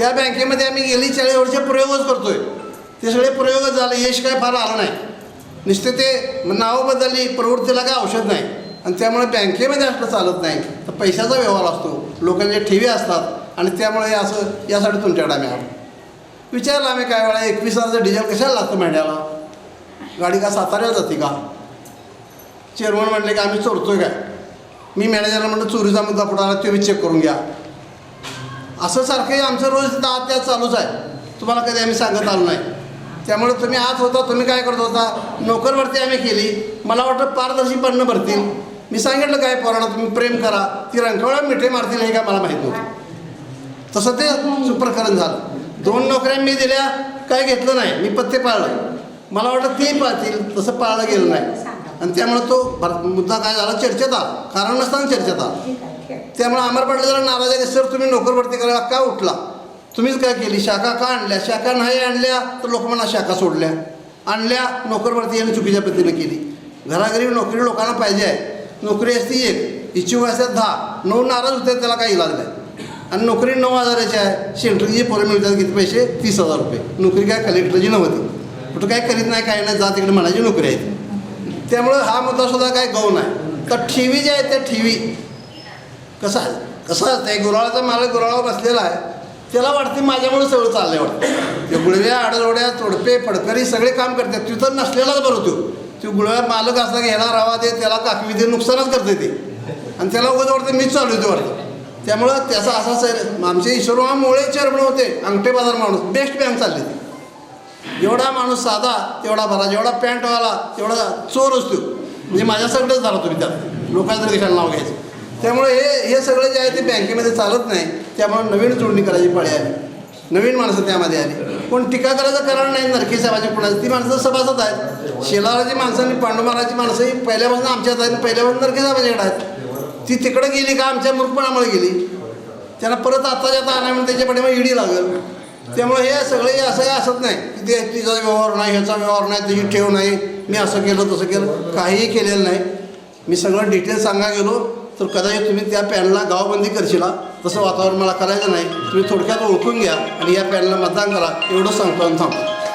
त्या बँकेमध्ये आम्ही गेली चाळीस वर्ष प्रयोगच करतोय. ते सगळे प्रयोगच झाले यश काय फार आलं नाही. नुसते ते नावं बदलली प्रवृत्तीला काय औषध नाही. आणि त्यामुळे बँकेमध्ये असलं चालत नाही. तर पैशाचा व्यवहार असतो. लोकांच्या ठेवी असतात. आणि त्यामुळे असं यासाठी तुमच्याकडे आम्ही आलो. विचारलं आम्ही काय वेळा एकवीस हजारचं डिझेल कशाला लागतं महिन्याला? गाडी का साताऱ्याला जाते का? चेअरमन म्हणले की आम्ही चोरतोय काय? मी मॅनेजरला म्हणलं चोरीचा मुद्दा पुढे आला तुम्ही चेक करून घ्या. असं सारखं आमचं रोज दहा त्यात चालूच आहे. तुम्हाला कधी आम्ही सांगत आलो नाही. त्यामुळे तुम्ही आत होता तुम्ही काय करत होता? नोकर भरती आम्ही केली. मला वाटतं पारदर्शी पन्न भरतील. मी सांगितलं काय पोरांना तुम्ही प्रेम करा. ती रंगवळा मिठे मारतील हे काय मला माहीत नव्हतं. तसं ते सुप्रकरण झालं. दोन नोकऱ्या मी दिल्या काय घेतलं नाही. मी पत्ते पाळलं. मला वाटतं ते पाळतील तसं पाळलं गेलं नाही. आणि त्यामुळे तो भर- मुद्दा काय झाला? चर्चेत आला. कारण नसताना चर्चेत आला. त्यामुळे अमर पाटील जरा नाराज आहे सर तुम्ही नोकर भरती करायला का उठला? तुम्हीच काय केली? शाखा का आणल्या? शाखा नाही आणल्या तर लोक म्हणा शाखा सोडल्या. आणल्या नोकर भरती यांनी चुकीच्या पद्धतीने केली. घराघरी नोकरी लोकांना पाहिजे आहे. नोकरी असती एक इच्छुक असतात दहा. नऊ नाराज होते त्याला काही इलाज नाही. आणि नोकरी नऊ हजाराची आहे. सेंट्रलची पोरं मिळतात किती पैसे? तीस हजार रुपये. नोकरी काय कलेक्टरची नव्हती. कुठं काय करीत नाही काय नाही जा तिकडे म्हणायची नोकरी आहे त्यामुळं हा मुद्दासुद्धा काही काय गौण आहे तर ठेवी जे आहे त्या ठेवी. कसं आहे कसं असतं गुराळाचा मालक गुराळावर बसलेला आहे. त्याला वाटते माझ्यामुळे सगळं चाललंय वाटतं. ते गुळव्या आडलोड्या तोडपे फडकरी सगळे काम करतात तिथं नसलेलाच बरं तू. तू गुळव्या मालक असला की ह्याला रावा दे त्याला काकवी दे नुकसानच करते ते. आणि त्याला उगत वाटतं मीच चालू होते वाटतं. त्यामुळं त्याचा असा सर आमचे ईश्वरमामुळे चेअरमन होते. अंगठे बाजार माणूस. बेस्ट बँक चालली ती. एवढा माणूस साधा तेवढा भरा जेवढा पॅन्टवाला तेवढा चोर असतो. म्हणजे माझ्यासकडेच झाला तुम्ही त्यात लोकांचं कशाला नाव घ्यायचं. त्यामुळे हे हे सगळं जे आहे ते बँकेमध्ये चालत नाही. त्यामुळे नवीन जोडणी करायची पाळी आली. नवीन माणसं त्यामध्ये आली. कोण टीका करायचं कारण नाही नरके साहेबाच्या कुणाची? ती माणसं सभासद आहेत. शेलाराची माणसं आणि पांडुमाराची माणसं ही पहिल्यापासून आमच्यात आहेत पहिल्यापासून नरके साहेबाच्याकडे आहेत. ती तिकडे गेली का आमच्या मूर्खपणामुळे गेली. त्यांना परत आता आणा म्हणून त्याच्या मग ईडी लागल. त्यामुळे हे सगळे असं हे असत नाही. की ते तिचा व्यवहार नाही ह्याचा व्यवहार नाही त्याची ठेव नाही. मी असं केलं तसं केलं. काहीही केलेलं नाही. मी सगळं डिटेल सांगा गेलो तर कदाचित तुम्ही त्या पॅनला गावबंदी करशिला तसं वातावरण मला करायचं नाही. तुम्ही थोडक्यात ओळखून घ्या आणि या पॅनला मतदान करा. एवढं सांगतो आणि थांबतो.